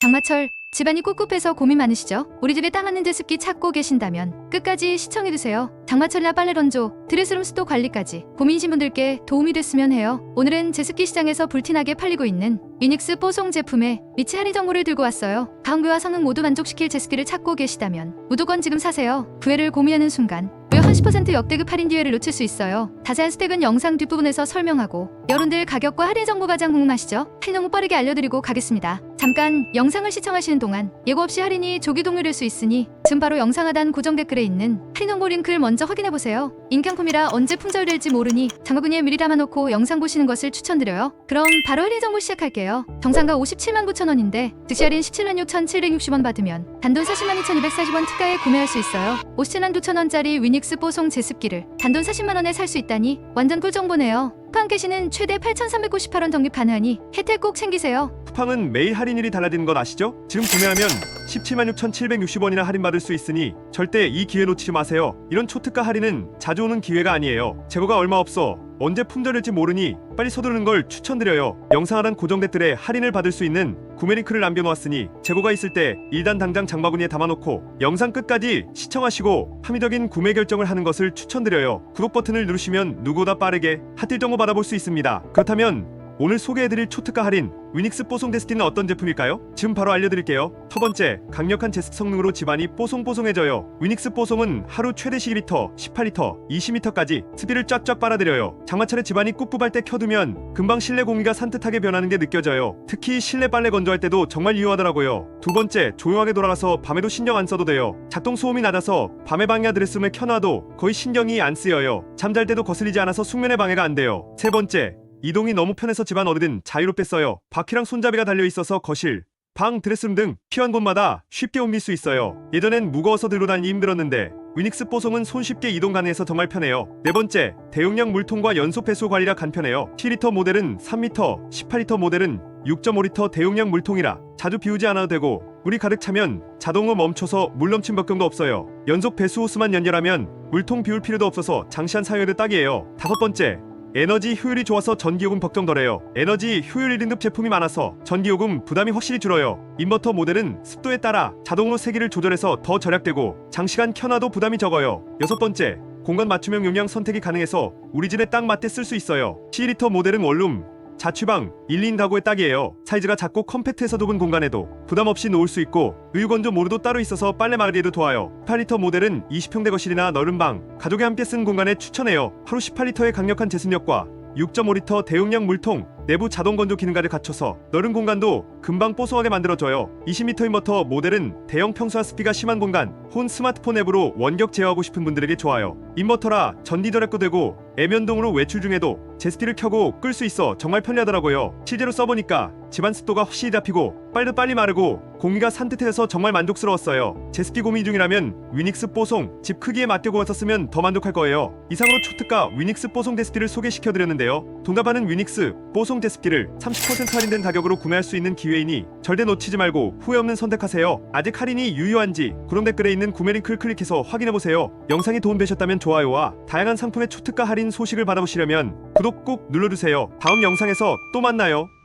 장마철 집안이 꿉꿉해서 고민 많으시죠? 우리 집에 땅 하는 제습기 찾고 계신다면 끝까지 시청해주세요. 장마철이나 빨래 런조, 드레스룸 습도 관리까지 고민이신 분들께 도움이 됐으면 해요. 오늘은 제습기 시장에서 불티나게 팔리고 있는 유닉스 뽀송 제품의 미치 할인 정보를 들고 왔어요. 가성비와 성능 모두 만족시킬 제습기를 찾고 계시다면 무조건 지금 사세요. 구애를 고민하는 순간 30% 역대급 할인 기회를 놓칠 수 있어요. 자세한 스택은 영상 뒷부분에서 설명하고 여러분들 가격과 할인 정보 가 장 궁금하시죠? 할인 정보 빠르게 알려드리고 가겠습니다. 잠깐 영상을 시청하시는 동안 예고 없이 할인이 조기 동일될 수 있으니 지금 바로 영상 하단 고정 댓글에 있는 할인 정보 링크를 먼저 확인해보세요. 인경품이라 언제 품절될지 모르니 장바구니에 미리 담아놓고 영상 보시는 것을 추천드려요. 그럼 바로 할인 정보 시작할게요. 정상가 57만 9천 원인데 즉시 할인 17만 6,760원 받으면 단돈 40만 2,240원 특가에 구매할 수 있어요. 57만 9천 원짜리 위닉스 뽀송 제습기를 단돈 40만 원에 살 수 있다니 완전 꿀 정보네요. 쿠팡캐시는 최대 8,398원 적립 가능하니 혜택 꼭 챙기세요. 쿠팡은 매일 할인율이 달라지는 건 아시죠? 지금 구매하면 17만 6,760원이나 할인받을 수 있으니 절대 이 기회 놓치지 마세요. 이런 초특가 할인은 자주 오는 기회가 아니에요. 재고가 얼마 없어 언제 품절일지 모르니 빨리 서두르는 걸 추천드려요. 영상 하단 고정 댓글에 할인을 받을 수 있는 구매 링크를 남겨놓았으니 재고가 있을 때 일단 당장 장바구니에 담아놓고 영상 끝까지 시청하시고 합리적인 구매 결정을 하는 것을 추천드려요. 구독 버튼을 누르시면 누구보다 빠르게 핫딜 정보 받아볼 수 있습니다. 그렇다면 오늘 소개해드릴 초특가 할인 위닉스 뽀송 데스티는 어떤 제품일까요? 지금 바로 알려드릴게요. 첫 번째, 강력한 제습 성능으로 집안이 뽀송뽀송해져요. 위닉스 뽀송은 하루 최대 12리터, 18리터, 20리터까지 습기를 쫙쫙 빨아들여요. 장마철에 집안이 꿉꿉할 때 켜두면 금방 실내 공기가 산뜻하게 변하는 게 느껴져요. 특히 실내 빨래 건조할 때도 정말 유효하더라고요. 두 번째, 조용하게 돌아가서 밤에도 신경 안 써도 돼요. 작동 소음이 낮아서 밤에 방야 드레스룸에 켜놔도 거의 신경이 안 쓰여요. 잠잘 때도 거슬리지 않아서 숙면에 방해가 안 돼요. 세 번째, 이동이 너무 편해서 집안 어디든 자유롭게 써요. 바퀴랑 손잡이가 달려 있어서 거실, 방, 드레스룸 등 필요한 곳마다 쉽게 옮길 수 있어요. 예전엔 무거워서 들고 다니기 힘들었는데 위닉스 뽀송은 손쉽게 이동 가능해서 정말 편해요. 네 번째, 대용량 물통과 연소 배수 관리라 간편해요. 7리터 모델은 3리터, 18리터 모델은 6.5리터 대용량 물통이라 자주 비우지 않아도 되고 물이 가득 차면 자동으로 멈춰서 물 넘침 걱정도 없어요. 연속 배수 호스만 연결하면 물통 비울 필요도 없어서 장시한 사용에도 딱이에요. 다섯 번째, 에너지 효율이 좋아서 전기요금 걱정 덜해요. 에너지 효율 1등급 제품이 많아서 전기요금 부담이 확실히 줄어요. 인버터 모델은 습도에 따라 자동으로 세기를 조절해서 더 절약되고 장시간 켜놔도 부담이 적어요. 여섯 번째, 공간 맞춤형 용량 선택이 가능해서 우리 집에 딱 맞게 쓸 수 있어요. 7리터 모델은 원룸, 자취방, 1, 2인 가구에 딱이에요. 사이즈가 작고 컴팩트해서 좁은 공간에도 부담 없이 놓을 수 있고 의유건조 모드도 따로 있어서 빨래 마르기에도 좋아요. 8리터 모델은 20평대 거실이나 넓은 방, 가족이 함께 쓴 공간에 추천해요. 하루 18리터의 강력한 제습력과 6.5리터 대용량 물통, 내부 자동 건조 기능까지 갖춰서 넓은 공간도 금방 뽀송하게 만들어줘요. 20m 인버터 모델은 대형 평수와 습기가 심한 공간, 혼 스마트폰 앱으로 원격 제어하고 싶은 분들에게 좋아요. 인버터라 전기 절약도 되고 애면동으로 외출 중에도 제습기를 켜고 끌 수 있어 정말 편리하더라고요. 실제로 써보니까 집안 습도가 확실히 잡히고 빨도 빨리 마르고 공기가 산뜻해서 정말 만족스러웠어요. 제습기 고민 중이라면 위닉스 뽀송 집 크기에 구워서 쓰면 더 만족할 거예요. 이상으로 초특가 위닉스 뽀송 데스티를 소개시켜드렸는데요. 동답하는 위닉스 뽀송 데스티를 30% 할인된 가격으로 구매할 수 있는 기회 이니 절대 놓치지 말고 후회 없는 선택하세요. 아직 할인이 유효한지 구독 댓글에 있는 구매 링크를 클릭해서 확인해보세요. 영상이 도움되셨다면 좋아요와 다양한 상품의 초특가 할인 소식을 받아보시려면 구독 꼭 눌러주세요. 다음 영상에서 또 만나요.